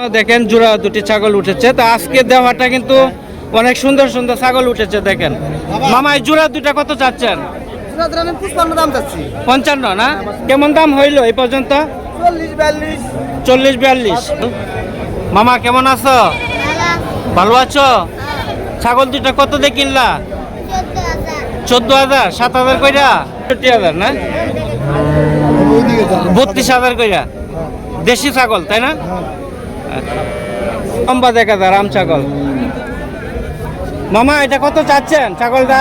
দেখেন জোড়া দুটি ছাগল উঠেছে। তো আজকে দেওয়াটা কিন্তু অনেক সুন্দর সুন্দর ছাগল উঠেছে দেখেন। মামা এই জোড়া দুটা কত চাচ্ছেন? পঞ্চান্ন না? কেমন দাম হইল এই পর্যন্ত? চল্লিশ বিয়াল্লিশ। মামা কেমন আছো? ভালো আছো? ছাগল দুটা কত দিয়ে কিনলা? চোদ্দ হাজার। সাত হাজার কইরা? চৌষট্টি হাজার না? বত্রিশ হাজার কইরা। দেশি ছাগল তাই না? লম্বা দেখা যায় রাম ছাগল। মামা এটা কত চাচ্ছেন ছাগলটা?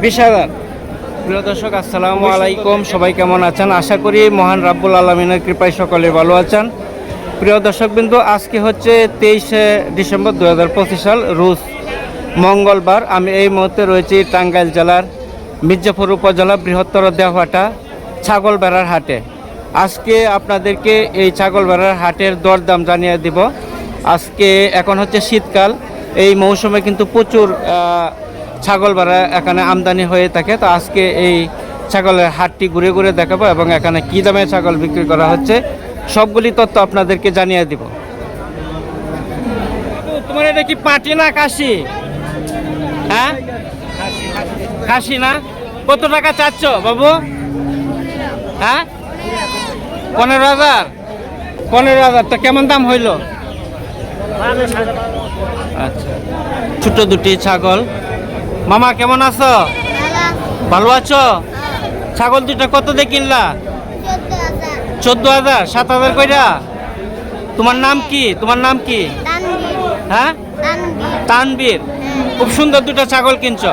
বিশ। হাজার। প্রিয় দর্শক আসসালামু আলাইকুম। সবাই কেমন আছেন? আশা করি মহান রাব্বুল আলমিনের কৃপায় সকলে ভালো আছেন। প্রিয় দর্শক বিন্দু আজকে হচ্ছে তেইশে ডিসেম্বর দু হাজার পঁচিশ সাল রুশ মঙ্গলবার। আমি এই মুহূর্তে রয়েছি টাঙ্গাইল জেলার মির্জাপুর উপজেলা বৃহত্তর দেওয়াটা ছাগল বেড়ার হাটে। আজকে আপনাদেরকে এই ছাগল বেড়ার হাটের দরদাম জানিয়ে দিব। আজকে এখন হচ্ছে শীতকাল, এই মৌসুমে কিন্তু প্রচুর ছাগল বেড়া এখানে আমদানি হয়ে থাকে। তো আজকে এই ছাগলের হাটটি ঘুরে ঘুরে দেখাবো এবং এখানে কী দামে ছাগল বিক্রি করা হচ্ছে, সবগুলি তথ্য আপনাদেরকে জানিয়ে দিব। তোমার এটা কি পাটি না কাশি হ্যাঁ? কাশি না? কত টাকা চাচ্ছ বাবু? হ্যাঁ? পনেরো হাজার? পনেরো হাজার। তো কেমন দাম হইল? আচ্ছা। ছোট দুটি ছাগল। মামা কেমন আছো? ভালো আছো? ছাগল দুটা কত দিয়ে কিনলা? চোদ্দ হাজার। সাত হাজার কইরা? তোমার নাম কি? তোমার নাম কি? হ্যাঁ? তানবীর। খুব সুন্দর দুটো ছাগল কিনছ।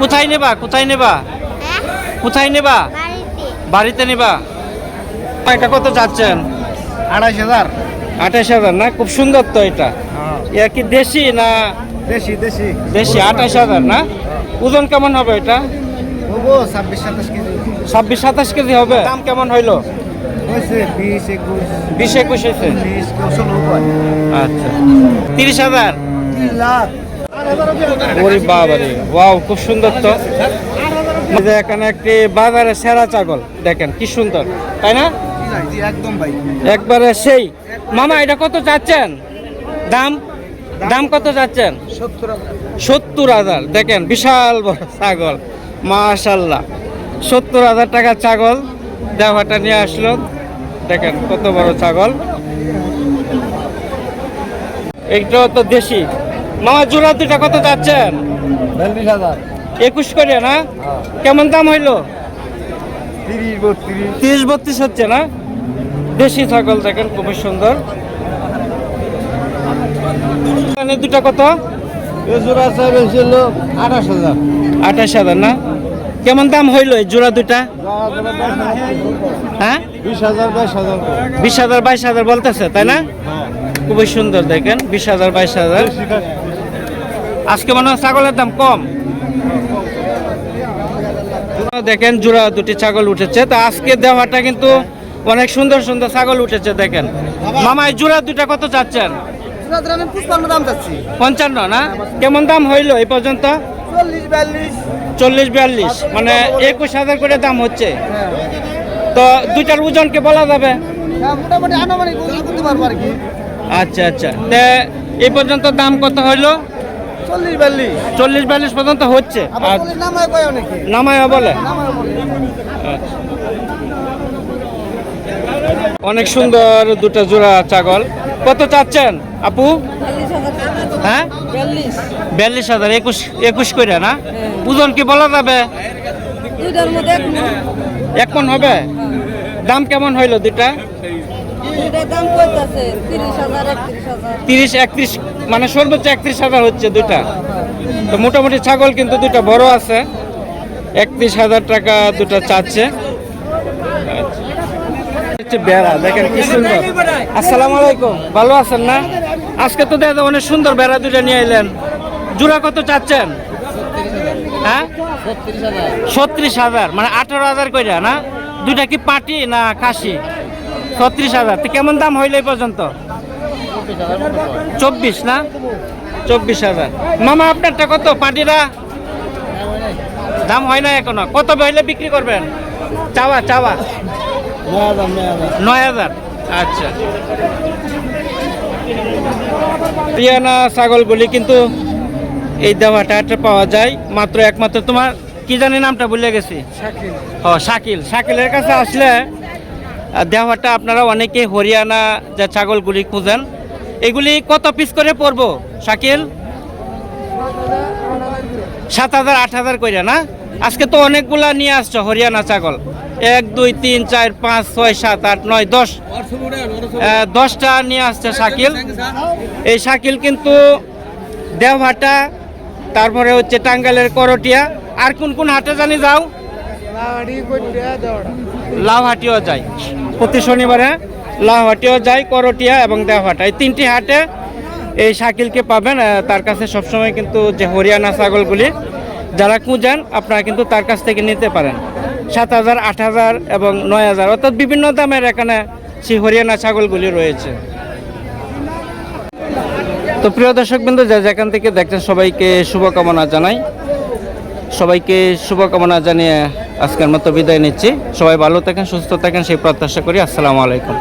কোথায় নেবা? কোথায় নেবা? কোথায় নেবা? বাড়িতে নেবা? এটা কত চাচ্ছেন? আড়াইশ হাজার। আঠাশ হাজার না? খুব সুন্দর তো এটা। ইয়া কি দেশি না দেশি দেশি। দেশি? আঠাশ হাজার না? ওজন কেমন হবে এটা? ছাব্বিশ সাতাশ কেজি। ছাব্বিশ সাতাশ কেজি হবে? দাম কেমন হইল? বিশ একুশ। হয়েছে? হয় আচ্ছা। তিরিশ হাজার? ওরে বাবারে ওয়াও খুব সুন্দর তো। এখানে একটি বাজারে সেরা ছাগল দেখেন কি সুন্দর তাই না? একবারে সেই। মামা এটা কত চাচ্ছেন? দাম? দাম কত চাচ্ছেন? সত্তর হাজার। দেখেন বিশাল বড় ছাগল। মাশাল্লাহ। সত্তর হাজার টাকার ছাগল দেওয়াটা নিয়ে আসলো। দেখেন কত বড় ছাগল। এইটাও তো দেশি। মামা জোড়া দুটা কত চাচ্ছেন? হাজার। একুশ করে না? কেমন দাম হইল? তিরিশ বত্রিশ হচ্ছে না? দেশি ছাগল দেখেন খুবই সুন্দর। এখানে দুটা কত? জোড়া আঠাশ হাজার। আঠাশ হাজার না? কেমন দাম হইল এই জোড়া দুটা হ্যাঁ? বিশ হাজার বাইশ হাজার বিশ হাজার বাইশ হাজার বলতেছে তাই না? খুবই সুন্দর দেখেন বিশ হাজার বাইশ হাজার। আজকে মনে হয় ছাগলের দাম কম। দেখেন জোড়া দুটি ছাগল উঠেছে তো আজকে দেওয়াটা কিন্তু অনেক সুন্দর সুন্দর ছাগল উঠেছে দেখেন। মামা এই জোড়া দুটা কত চাচ্ছেন? পঞ্চান্ন না? কেমন দাম হইল এই পর্যন্ত? চল্লিশ বিয়াল্লিশ। মানে একুশ হাজার করে দাম হচ্ছে। হ্যাঁ। তো দুইটার ওজনকে বলা যাবে? আচ্ছা আচ্ছা। তে এই পর্যন্ত দাম কত হইল? চল্লিশ বিয়াল্লিশ। পর্যন্ত হচ্ছে। নামায় বলে। আচ্ছা। অনেক সুন্দর দুটো জোড়া ছাগল। কত চাচ্ছেন আপু? হ্যাঁ? বিয়াল্লিশ হাজার একুশ একুশ করে না? ওজন কি বলা যাবে? এক মন। হবে? দাম কেমন হইল দুটা তিরিশ একত্রিশ মানে সর্বোচ্চ একত্রিশ হাজার হচ্ছে দুটা তো মোটামুটি ছাগল কিন্তু দুটা বড় আছে। একত্রিশ হাজার টাকা দুটা চাচ্ছে। হচ্ছে বেড়া। দেখেন কি সুন্দর। আসসালামু আলাইকুম। ভালো আছেন না? আজকে তো দেখা অনেক সুন্দর বেড়া দুটা নিয়ে এলেন জোড়া কত চাচ্ছেন? হ্যাঁ? ছত্রিশ হাজার। মানে আঠারো হাজার কইরা, না? দুটা কি পাটি না খাসি? ছত্রিশ হাজার। তো কেমন দাম হইলে এই পর্যন্ত? চব্বিশ, না? চব্বিশ হাজার। মামা, আপনারটা কত? পাটিরা দাম হয় না এখনও। কত হইলে বিক্রি করবেন? চাওয়া চাওয়া। নয় হাজার। আচ্ছা। হরিয়ানা ছাগলগুলি কিন্তু এই দেওয়াটা পাওয়া যায়। মাত্র একমাত্র তোমার কি জানি নামটা ভুলে গেছি। ও শাকিল। শাকিলের কাছে আসলে দেওয়াটা আপনারা অনেকে হরিয়ানা যে ছাগলগুলি খুঁজেন এগুলি কত পিস করে পড়ব শাকিল? সাত হাজার আট হাজার করে না? আজকে তো অনেকগুলা নিয়ে আসছো, হরিয়ানা ছাগল। এক, দুই, তিন, চার, পাঁচ, ছয়, সাত, আট, নয়, দশ। দশটা নিয়ে আসছে শাকিল। এই শাকিল কিন্তু দেওহাটা, তারপরে হচ্ছে টাঙ্গাইলের করটিয়া। আর কোন কোন হাটে জানি যাও? লাউহাটিও যায় প্রতি শনিবারে লাউহাটিও যায় করটিয়া এবং দেওহাটা। এই তিনটি হাটে এই শাকিলকে পাবেন। তার কাছে সবসময় কিন্তু যে হরিয়ানা ছাগলগুলি যারা খুঁজেন, আপনারা কিন্তু তার কাছ থেকে নিতে পারেন। সাত হাজার, আট হাজার এবং নয় হাজার, অর্থাৎ বিভিন্ন দামের এখানে সেই হরিয়ানা ছাগলগুলি রয়েছে। তো প্রিয় দর্শক বিন্দু, যা যেখান থেকে দেখছেন, সবাইকে শুভকামনা জানাই। সবাইকে শুভকামনা জানিয়ে আজকের মতো বিদায় নিচ্ছি। সবাই ভালো থাকেন, সুস্থ থাকেন, সেই প্রত্যাশা করি। আসসালামু আলাইকুম।